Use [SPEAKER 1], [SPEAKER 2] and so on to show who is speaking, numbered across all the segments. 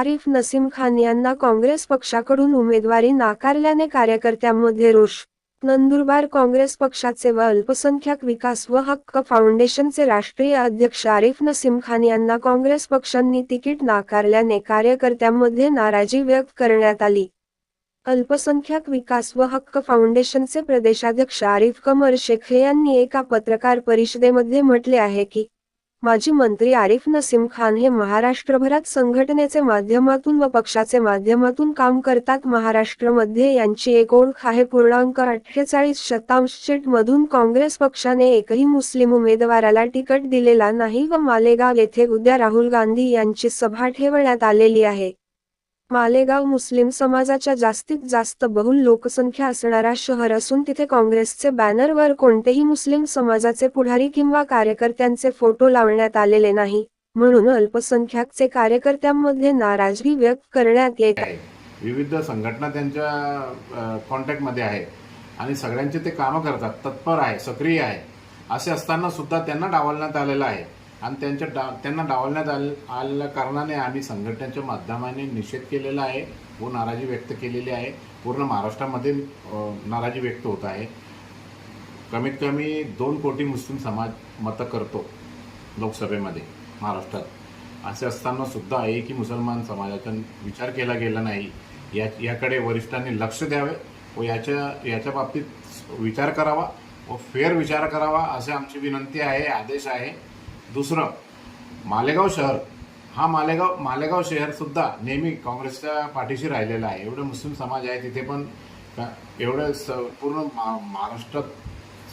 [SPEAKER 1] आरिफ नसीम खान यांना काँग्रेस पक्षाकडून उमेदवारी नाकारल्याने कार्यकर्त्यांमध्ये रोष. नंदुरबार काँग्रेस पक्षाचे व अल्पसंख्याक विकास व हक्क फाउंडेशनचे राष्ट्रीय अध्यक्ष आरिफ नसीम खान यांना काँग्रेस पक्षांनी तिकीट नाकारल्याने कार्यकर्त्यांमध्ये नाराजी व्यक्त करण्यात आली. अल्पसंख्याक विकास व हक्क फाउंडेशनचे प्रदेशाध्यक्ष आरिफ कमर शेख यांनी एका पत्रकार परिषदेमध्ये म्हटले आहे की माजी मंत्री आरिफ नसीम खान हे महाराष्ट्रभरात संघटनेचे माध्यमातून व पक्षाचे माध्यमातून काम करतात. महाराष्ट्रमध्ये यांची एक ओळख आहे. पूर्णांक अठ्ठेचाळीस शतांश मधून काँग्रेस पक्षाने एकही मुस्लिम उमेदवाराला तिकट दिलेला नाही व मालेगाव येथे उद्या राहुल गांधी यांची सभा ठेवण्यात आलेली आहे. मालेगाव मुस्लिम समाजाच्या जास्तीत जास्त बहुल लोकसंख्या असणारा शहर असून तिथे काँग्रेसचे बॅनरवर कोणतेही मुस्लिम समाजाचे पुढारी किंवा कार्यकर्त्यांचे फोटो लावण्यात आलेले नाही. म्हणून अल्पसंख्याकचे कार्यकर्त्यांमध्ये नाराजगी व्यक्त करण्यात येत
[SPEAKER 2] आहे. विविध संघटना त्यांच्या कॉन्टॅक्टमध्ये आहे आणि सगळ्यांचे ते कामं करतात. तत्पर आहे सक्रिय आहे. असे असताना सुद्धा त्यांना डावलण्यात आलेलं आहे. आणि त्यांच्या डा त्यांना डावलण्यात आल आलेल्या कारणाने आम्ही संघटनेच्या माध्यमाने निषेध केलेला आहे. व नाराजी व्यक्त केलेली आहे. पूर्ण महाराष्ट्रामध्ये नाराजी व्यक्त होत आहे. कमीत कमी दोन कोटी मुस्लिम समाज मतं करतो लोकसभेमध्ये महाराष्ट्रात. असे असताना सुद्धा की मुसलमान समाजाचा विचार केला गेला नाही. या याकडे वरिष्ठांनी लक्ष द्यावे व याच्या याच्या बाबतीत विचार करावा व फेर विचार करावा असे आमची विनंती आहे आदेश आहे. दुसरं मालेगाव शहर. हा मालेगाव मालेगाव शहरसुद्धा नेहमी काँग्रेसच्या पाठीशी राहिलेला आहे. एवढं मुस्लिम समाज आहे तिथे पण एवढं स पूर्ण मा महाराष्ट्रात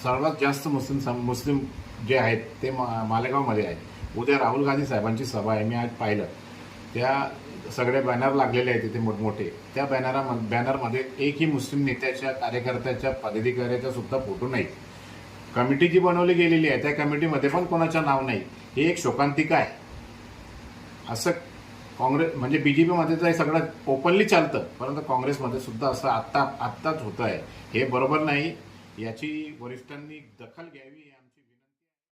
[SPEAKER 2] सर्वात जास्त मुस्लिम सम मुस्लिम जे आहेत ते मा मालेगावमध्ये आहेत. उद्या राहुल गांधी साहेबांची सभा आहे मी आज पाहिलं. त्या सगळे बॅनर लागलेले आहेत तिथे मोठमोठे. त्या बॅनरा बॅनरमध्ये एकही मुस्लिम नेत्याच्या कार्यकर्त्याच्या पदाधिकाऱ्याच्या सुद्धा फोटो नाही कमिटी जी बनवली गेलेली आहे त्या कमिटीमध्ये पण कोणाचं नाव नाही. हे एक शोकांतिका आहे. असं काँग्रेस म्हणजे बी जे पीमध्ये तर हे सगळं ओपनली चालतं परंतु काँग्रेसमध्ये सुद्धा असं आत्ता आत्ताच होतं आहे हे बरोबर नाही. याची वरिष्ठांनी दखल घ्यावी